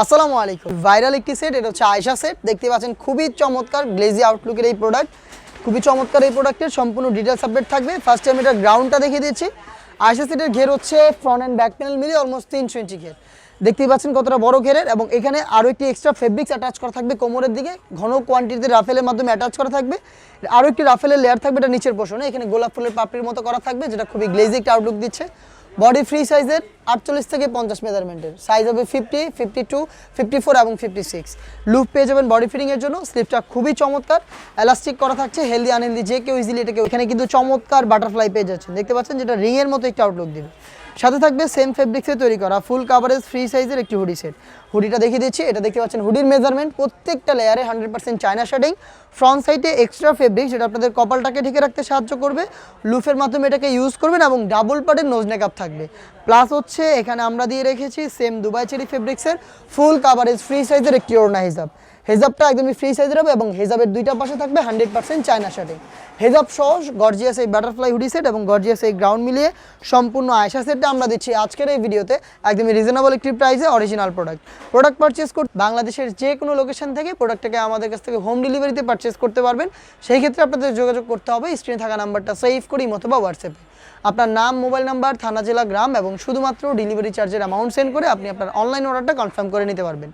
আসসালামু আলাইকুম। ভাইরাল একটি সেট এটা হচ্ছে আয়সা সেট দেখতে পাচ্ছেন খুবই চমৎকার গ্লেজি আউটলুকের এই প্রোডাক্ট খুবই চমৎকার এই প্রোডাক্টের সম্পূর্ণ ডিটেলস আপডেট থাকবে। ফার্স্ট আমি এটা গ্রাউন্ডটা দেখিয়ে দিচ্ছি। আয়সা সেটের ঘের হচ্ছে ফ্রন্ট অ্যান্ড ব্যাক প্যানেল মিলিয়ে অলমোস্ট তিনশো ইঞ্চি ঘের। দেখতেই পাচ্ছেন কতটা বড় ঘেরের এবং এখানে আরও একটি এক্সট্রা ফেব্রিক্স অ্যাটাচ করা থাকবে কোমরের দিকে। ঘন কোয়ান্টিটিতে রাফেলের মাধ্যমে অ্যাটাচ করা থাকবে। আরও একটি রাফেলের লেয়ার থাকবে এটা নিচের পোষণে এখানে গোলাপ ফুলের পাপড়ির মতো করা থাকবে, যেটা খুবই গ্লেজি একটা আউটলুক দিচ্ছে। বডি ফ্রি সাইজের আটচল্লিশ থেকে পঞ্চাশ মেজারমেন্টের সাইজ হবে fifty fifty two fifty four এবং ফিফটি সিক্স লুপ পেয়ে যাবেন বডি ফিটিংয়ের জন্য। স্লিপটা খুবই চমৎকার। এলাস্টিক করা থাকছে হেলদি আনহেলদি যে কেউ ইজিলি এটাকে এখানে কিন্তু চমৎকার বাটারফ্লাই পেয়ে যাচ্ছেন। দেখতে পাচ্ছেন যেটা রিংয়ের মতো একটা আউটলুক দিবে। সাথে থাকবে সেম ফেব্রিক্সে তৈরি করা ফুল কাভারেজ ফ্রি সাইজের একটি হুডি সেট হুডিটা দেখিয়ে দিচ্ছি, এটা দেখতে পাচ্ছেন হুডির মেজারমেন্ট প্রত্যেকটা লেয়ারে hundred percent China shading front সাইডে এক্সট্রা ফেব্রিক যেটা আপনাদের কপালটাকে ঢেকে রাখতে সাহায্য করবে, লুফের মাধ্যমে এটাকে ইউজ করবেন এবং ডাবল পার্টের নোজ নেকআপ থাকবে। প্লাস হচ্ছে, এখানে আমরা দিয়ে রেখেছি সেম দুবাই চেরি ফেব্রিক্সের ফুল কাভারেজ ফ্রি সাইজের একটি ওড়না হিসাব হেজাবটা একদমই ফ্রি সাইজের হবে এবং হেজাবের দুইটা পাশে থাকবে হান্ড্রেড পার্সেন্ট চায়না শার্টিং হেজাব সহ গর্জিয়াস এই বাটারফ্লাই হুডি সেট এবং গর্জিয়াস এই গ্রাউন্ড মিলিয়ে সম্পূর্ণ আয়সা সেটটা আমরা দিচ্ছি আজকের এই ভিডিওতে একদমই রিজনেবল একটি প্রাইসে অরিজিনাল প্রোডাক্ট প্রোডাক্ট পারচেস করতে বাংলাদেশের যে কোনো লোকেশন থেকে প্রোডাক্টটাকে আমাদের কাছ থেকে হোম ডেলিভারিতে পারচেস করতে পারবেন। সেই ক্ষেত্রে আপনাদের যোগাযোগ করতে হবে স্ক্রিনে থাকা নাম্বারটা সেভ করি অথবা হোয়াটসঅ্যাপে আপনার নাম মোবাইল নাম্বার থানা, জেলা, গ্রাম এবং শুধুমাত্র ডেলিভারি চার্জের অ্যামাউন্ট সেন্ড করে আপনি আপনার অনলাইন অর্ডারটা কনফার্ম করে নিতে পারবেন।